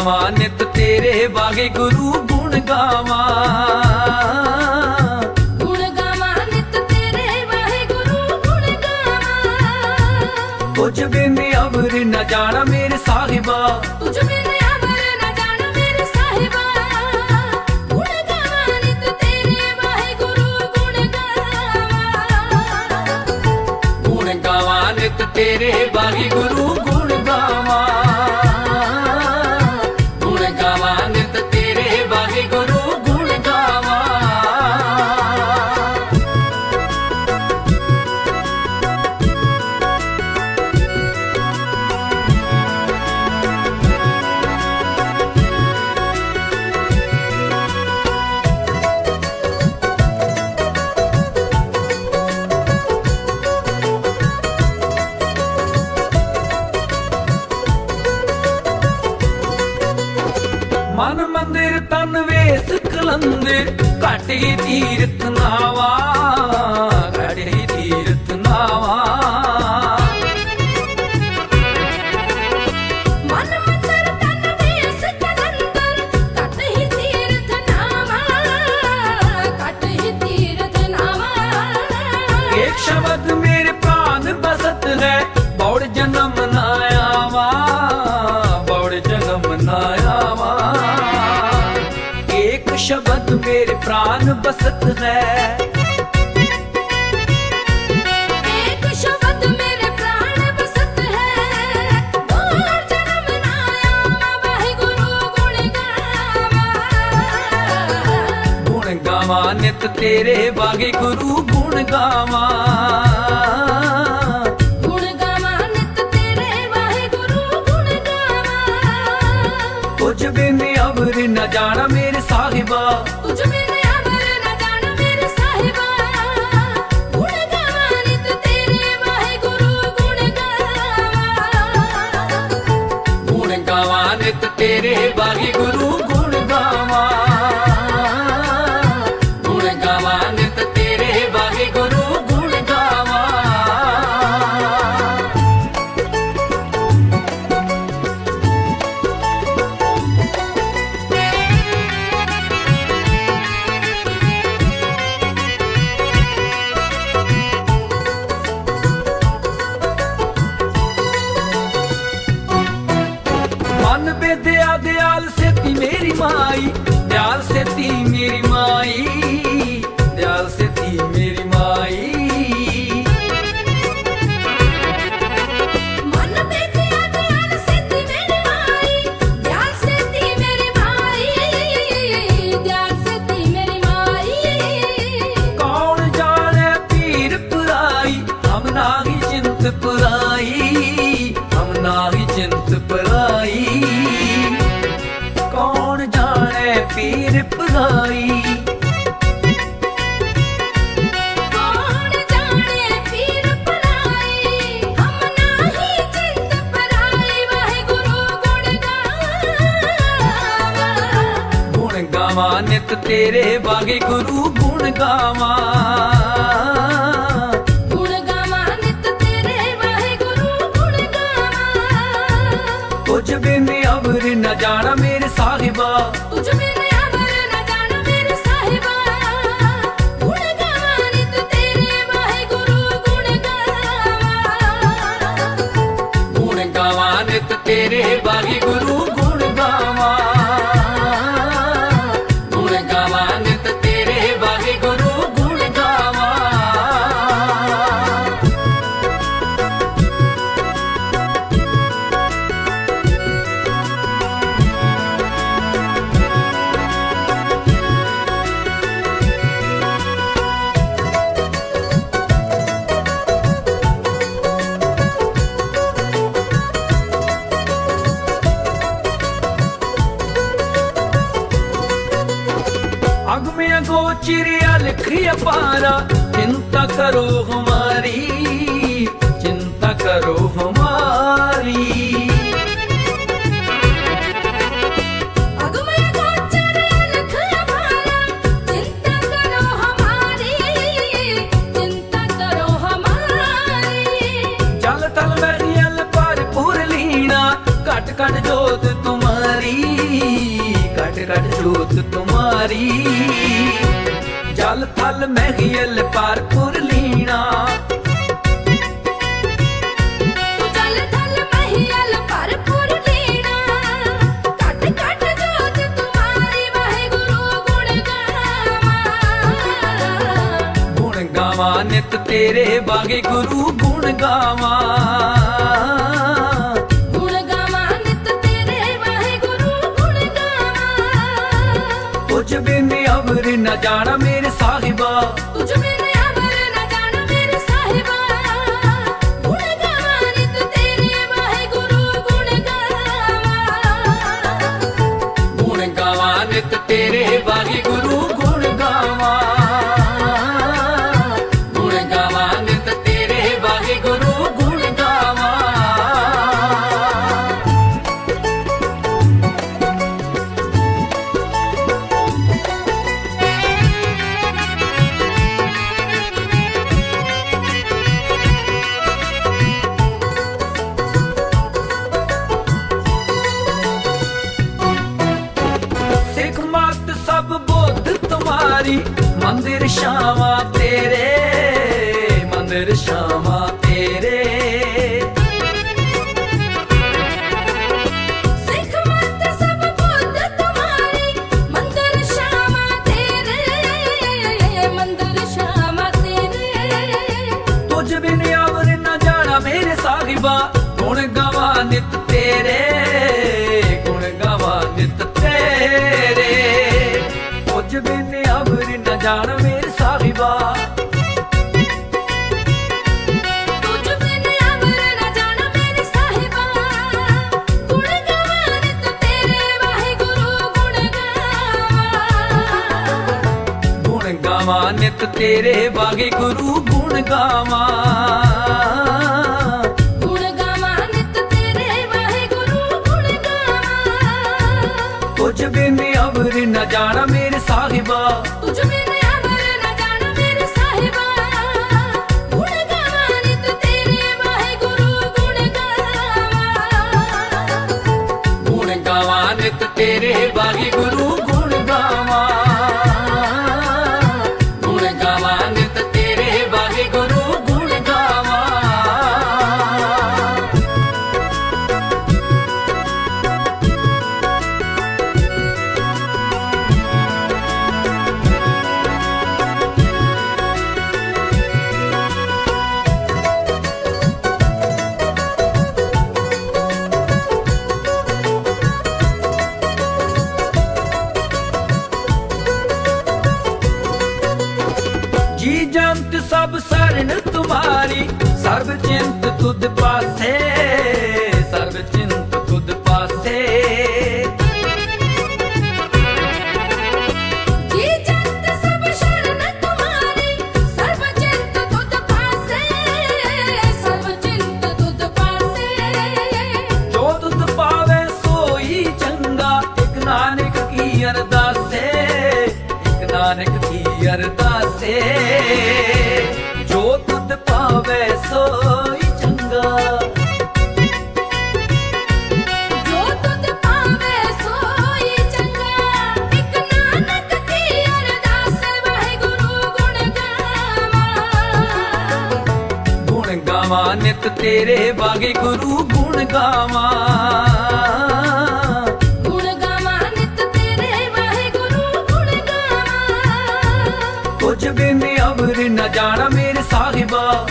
ਗਾਵਾਂ ਨਿਤ ਤੇਰੇ ਵਾਹਿਗੁਰੂ ਗੁਣ ਗਾਵਾਂ। ਤੁਝ ਬਿਨ ਅਵਰ ਨਾ ਜਾਣਾ ਮੇਰੇ ਸਾਹਿਬਾ। ਤੁਝ ਬਿਨ ਅਵਰ ਨਾ ਜਾਣਾ ਮੇਰੇ ਸਾਹਿਬਾ। ਗੁਣ ਗਾਵਾਂ ਨਿਤ ਤੇਰੇ ਵਾਹਿਗੁਰੂ ਗੁਣ ਗਾਵਾਂ। ਗੁਣ ਗਾਵਾਂ ਨਿਤ ਤੇਰੇ ਵਾਹਿਗੁਰੂ ਗੁਣ ਗਾਵਾਂ। ਮਨ ਮੰਦਿਰ ਤਨ ਵੇਸ ਕਲੰਦਰ ਘਟ ਤੀਰਥ ਨਾਵਾ ਘਟ ਤੀਰਥ ਨਾਵਾ। ਸ਼ਬਦ ਮੇਰੇ ਪ੍ਰਾਨ ਬਸਤ ਹੈ ਬੌੜ ਜਨਮ जान बसत है ਗਾਵਾਂ। ਨਿਤ ਤੇਰੇ ਬਾਗੇ ਗੁਰੂ ਗੁਣ ਗਾਵਾਂ। ਕੁਝ ਬਿਨ ਅਬਰ ਨਾ ਜਾਣਾ ਮੇਰੇ ਸਾਹਿਬਾ। ਤੇਰੇ ਵਾਹਿਗੁਰੂ ਗਾਵਾਂ। ਨਿਤ ਤੇਰੇ ਵਾਹਿਗੁਰੂ ਗੁਣ ਗਾਵਾਂ। ਕੁਝ ਬਿਨ ਅਵਰ ਨਾ ਜਾਣਾ सोचिरिया लिखिय पारा चिंता करो हमारी चिंता करो हमारी ਜਲ ਥਲ ਮਹਿਲ ਪਰ ਪੁਰ ਲੀਣਾ। ਥਲ ਨਿਤ ਤੇਰੇ ਬਾਗੇ ਗੁਰੂ ਗੁਣ ਗਾਵਾਂ। ਨ ਜਾਣਾ ਮੇਰੇ ਸਾਹਿਬਾ। ਤੁਝ ਬਿਨ ਅਮਰ ਨ ਜਾਣ ਮੇਰੇ ਸਾਹਿਬਾ। ਗੁਣ ਗਾਵਾਂ ਨਿਤ ਤੇਰੇ ਵਾਹਿਗੁਰੂ ਗੁਣ ਗਾਵਾਂ। ਗੁਣ ਗਾਵਾਂ ਨਿਤ ਤੇਰੇ ਬਿਨ ਅਵਰ ਨਾ ਜਾਣਾ ਮੇਰੇ ਸਾਹਿਬਾ ਗੁਣ ਗਾਵਾ ਨਿਤ ਤੇਰੇ ਗੁਣ ਗਾਵਾ ਨਿਤ ਤੇਰੇ। ਤੁਝ ਬਿਨ ਅਵਰ ਨਾ ਜਾਣਾ ਗੁਣ ਗਾਵਾਂ। ਨਿਤ ਤੇਰੇ ਵਾਹਿਗੁਰੂ ਗੁਣ ਗਾਵਾਂ। ਕੁਝ ਬਿਨ ਅਵਰ ਨ ਜਾਣਾ ਮੇਰੇ ਸਾਹਿਬਾ। ਤੁਝ ਬਿਨ ਤੇਰੇ ਬਾਗੇ ਕੀ ਅਰਦਾਸੇ? ਜੋ ਤੁਧ ਪਾਵੇ ਸੋਈ ਚੰਗਾ। ਨਿਤ ਤੇਰੇ ਬਾਗੇ ਗੁਰੂ ਗੁਣ ਗਾਵਾਂ। ਬਿਨ ਅਬਰ ਨਾ ਜਾਣਾ ਮੇਰੇ ਸਾਹਿਬਾ।